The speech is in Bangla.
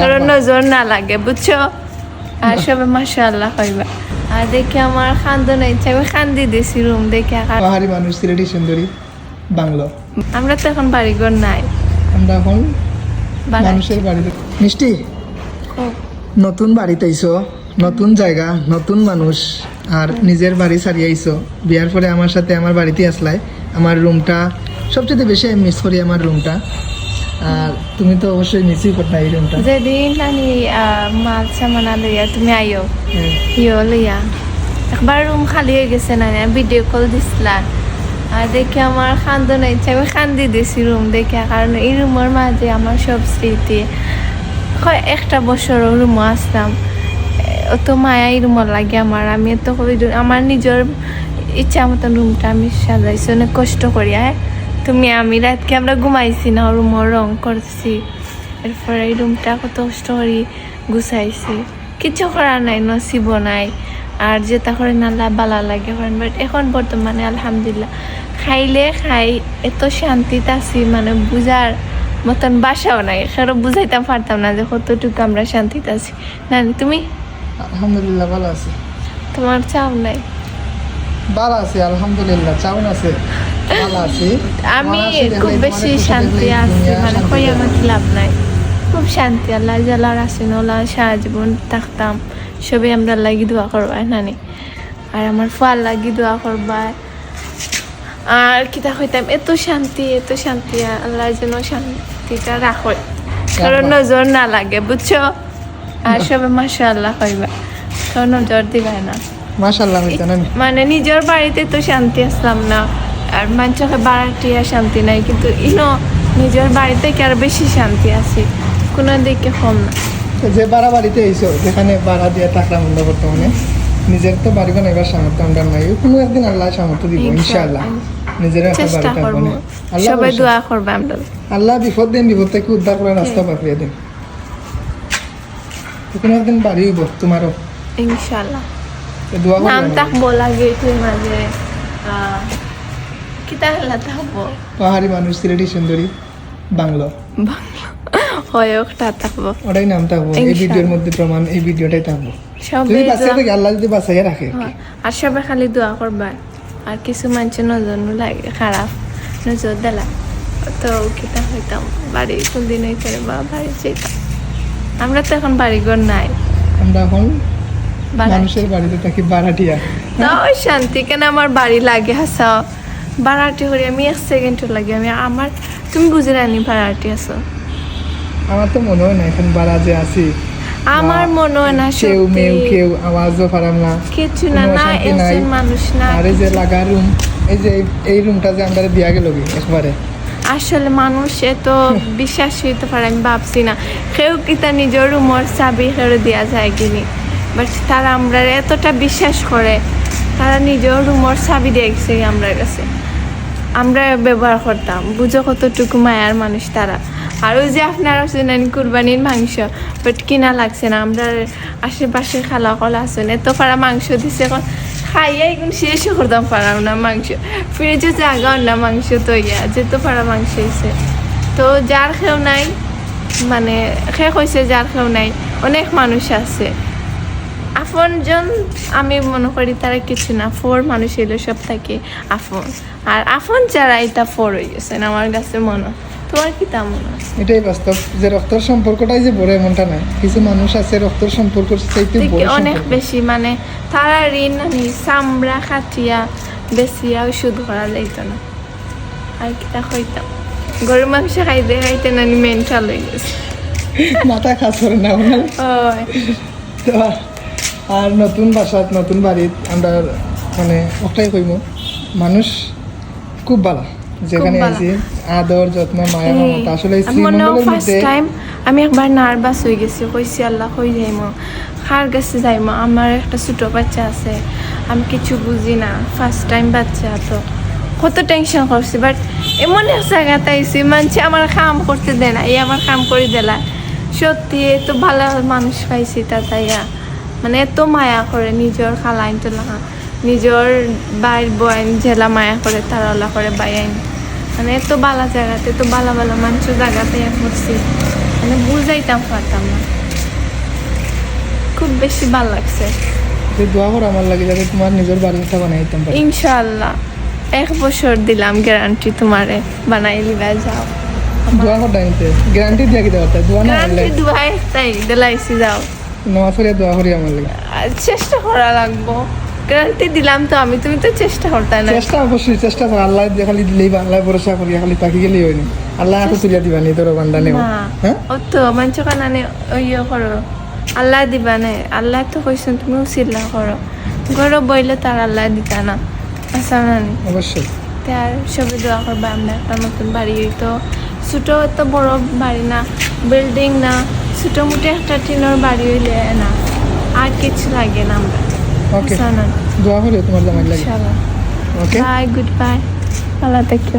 কারণ নজর না লাগে বুঝছ? আর সবে মাশাআল্লাহ হইবা। আর দেখে আমার খান্দ নাই আমি খান্দি দিছি রুম দেখে পাহাড়ি মানুষ সিলেটি সুন্দরী বাংলো। আমরা তো এখন বাড়িঘর নাই। আমরা এখন মানুষের বাড়িতে মিষ্টি নতুন বাড়িতে আইসো নতুন জায়গা নতুন মানুষ আর নিজের বাড়ি ছাড়িয়ে আইসো বিয়ার পরে আমার সাথে আমার বাড়িতে আসলাই। আমার রুমটা সবচেয়ে বেশি আমি মিস করি আমার রুমটা আর তুমি তো অবশ্যই মিসই করতে এই রুমটা যেদিন আমি মাল সামানা লইয়া তুমি আইও। হ্যাঁ। ইয়ে লইয়া। একবার রুম খালি হয়ে গেছে না ভিডিও কল দিছিলা। আর দেখে আমার খান্দ নাই আমি খান্দি দিছি রুম দেখে কারণ এই রুমের মাঝে আমার সব স্মৃতি। হয় একটা বছর রুমও আসতাম অত মায়া এই রুমর লাগে আমার। আমি তো আমার নিজের ইচ্ছা মতন রুমটা আমি সাজাইছি অনেক কষ্ট করি হ্যাঁ। তুমি আমি রাতকে আমরা ঘুমাইছি না রুমর রং করছি। এরপরে এই রুমটা কত কষ্ট করি গুছাইছি। কিছু করার নাই নসিব নাই। আর যেটা করে নালা বালা লাগে বাট এখন বর্তমানে আলহামদুলিল্লাহ খাইলে খাই এত শান্তিতে আছি মানে বুঝার মতন বাসাও নাই। কারও বুঝাইতাম পারতাম না যে কতটুকু আমরা শান্তিতে আছি। না তুমি? আলহামদুলিল্লাহ ভালো আছে। তোমার চাও নাই? ভালো আছে আলহামদুলিল্লাহ চাউন আছি। আমি খুব বেশি শান্তি আছি। মানে কই আমার লাভ নাই। খুব শান্তি আল্লাহ জালার আসেন ওলা সারা জীবন থাকতাম। সবই আমরা লাগি দোয়া করবাই নানি আর আমার ফাল লাগি দোয়া করবাই। আর কিতা হইতাম এত শান্তি এত শান্তি আল্লাহ যেন শান্তিটা রাখো। কারণ নজর না লাগে বুঝছ? আর সবে মাসা আল্লাহ হইবা কারণ নজর দিবাই না। মাশাআল্লাহ আমি মানে নিজের বাড়িতে তো শান্তি আসলাম না। আর মানুষকে বাড়াটি আর শান্তি নাই কিন্তু ইনো নিজের বাড়িতে কি আর বেশি শান্তি আছে। কোনো দিকে কম না। যে ভাড়া বাড়িতে আইসো যেখানে ভাড়া দিয়ে থাকলাম আমরা বর্তমানে নিজের তো বাড়ি বানাইবার সামর্থ্য আমরা নাই। কোনো একদিন আল্লাহ সামর্থ্য দিব ইনশাআল্লাহ। নিজের বাড়ি চেষ্টা সবাই দোয়া করবে আমরা। আল্লাহ বিপদ দিন বিপদ থেকে উদ্ধার করে রাস্তা পাঠিয়ে দিন। কোনো একদিন বাড়ি হইব তোমারও। দোয়া করবে নাম। থাকব লাগে তুই মাঝে কিতা হেলা থাকব পাহাড়ি মানুষ সিলেটি সুন্দরী বাংলো। হয় ওটা থাকব ওটাই নাম থাকব এই ভিডিওর মধ্যে প্রমাণ এই ভিডিওটাই থাকব যদি বাঁচিয়ে থাকে আল্লাহ যদি বাঁচাইয়া রাখে। আর সবাই খালি দোয়া করবা। আর কিছু মানুষের নজর লাগে খারাপ নজর দিলা। তো কিতা হইতাম বাড়ি কোনদিন বা বাড়ি যেতাম আমরা তো এখন বাড়ি ঘর নাই। আমরা এখন মানুষের বাড়িতে থাকি তাও শান্তি কেন আমার বাড়ি লাগে হাসা বাড়াটি করি আমি এক সেকেন্ডও লাগে আমি আমার তুমি বুঝে রানি বাড়াটি আছো। আমার তো মনে হয় না এখন বাড়া যে আছি। আমার মনে হয় না কেউ মেউ কেউ আওয়াজও পারাম না। কিছু না না একজন মানুষ না। আর যে লাগা রুম এই যে এই- রুমটা যে আমরা দিয়া গেল একবারে। আসলে মানুষ এত বিশ্বাস হইতে পারে আমি ভাবছি না। কেউ কি তার নিজের রুমর চাবি ফেরত দেওয়া যায় কিনি? বাট তারা আমরা এতটা বিশ্বাস করে। তারা নিজের রুমর চাবি দেখছে আমরা কাছে। আমরা ব্যবহার করতাম, বুঝো কতটুকু মায়ার মানুষ তারা। আর ওই যে আপনারা শুনেন কুরবানির মাংস বাট কিনা লাগছে না, আমরা আশেপাশে খালা কলা আছেন, এত পারা মাংস দিছে এখন খাইয়া এখন শেষ করতাম পারাম না মাংস। ফ্রিজে জাগাও না মাংস তো ইয়া, যেতে পারা মাংস হয়েছে তো যার খেও নাই মানে শেষ হয়েছে যার খেও নাই, অনেক মানুষ আছে। আপনজন আমি মনে করি তারা কিছু না। ফোর মানুষ এলো সব থাকে আপন আর আপন যারা এটা ফোর হয়ে গেছেন আমার কাছে মনে। তোমার কি তা মনে? এটাই বাস্তব যে রক্তর সম্পর্কটাই যে বড় এমনটা না। কিছু মানুষ আছে রক্তর সম্পর্ক চাইতে অনেক। বেশি মানে তারা ঋণ আনি চামড়া খাটিয়া বেশিয়া ওষুধ করা যাইতো না। আর কিতা হইতাম গরুর মাংস খাইতে খাইতে নানি মেন্টাল হয়ে গেছে। মাথা কাজ করে না তো আর নতুন বাসাত নতুন বাড়িত আমরা মানে ওটাই কইব মানুষ খুব ভালো যেখানে আছি আদর যত্ন মায়া মমতা আসলে শ্রীমঙ্গলের মধ্যে টাইম আমি একবার নার্ভাস হয়ে গেছি কইছি আল্লাহ কই যাইমো? খার গেছে যাইমো? আমার একটা ছোট বাচ্চা আছে আমি কিছু বুঝি না ফার্স্ট টাইম বাচ্চা তো কত টেনশন করছি বাট এমন এক জায়গাতে আইসি মানছে আমার কাম করতে দেয় না এই আমার কাম করে দিলা। সত্যি এত ভালো মানুষ পাইছি তাতাইয়া মানে এত মায়া করে নিজের খালাইন তোলা নিজের বাইর বয়েন জেলা মায়া করে তারা করে বাইন মানে এত বালা জায়গাতে এত বালা বালা মানুষের জায়গাতে করছি। মানে বুঝাইতাম পারতাম না। খুব বেশি ভালো লাগছে। যে দোয়া করো আমার লাগে যাতে তোমার নিজের বাড়িটা বানাই দিতাম পারি। ইনশাল্লাহ এক বছর দিলাম গ্যারান্টি তোমারে। বানাই লিবা যাও। দোয়া করতে গ্যারান্টি দিয়া কি দেওয়া দোয়া না গ্যারান্টি দুয়াই তাই দিলাইছি যাও। নামাজ পড়ে দোয়া করি আমার লাগে। চেষ্টা করা লাগবো। গ্যারান্টি দিলাম তো আমি তুমি তো চেষ্টা করতে না। চেষ্টা অবশ্যই চেষ্টা করো। আল্লাহ খালি দিলেই বা আল্লাহ ভরসা করি খালি তাকি গেলেই হয়নি আল্লাহ হাতে তুলিয়া দিবা নি তোর বান্দা নেও। হ্যাঁ? ও তো মানুষ কানানে ইয়ে করো। আল্লাহ দিবা নে। আল্লাহ তো কইছেন তুমি উচিল্লা করো। ঘরে বইলে তার আল্লাহ দিতা না। আসা না নি অবশ্যই। তার সবে দোয়া করবা আমরা একটা নতুন বাড়ি তো ছোটো এত বড় বাড়ি না বিল্ডিং না। মোটো একটা টিনের বাড়ি হইলে না আর কিছু লাগে না আমরা। ওকে দোয়া হলে তোমার জামাই লাগে। ওকে বাই গুড বাই ভালো থেকো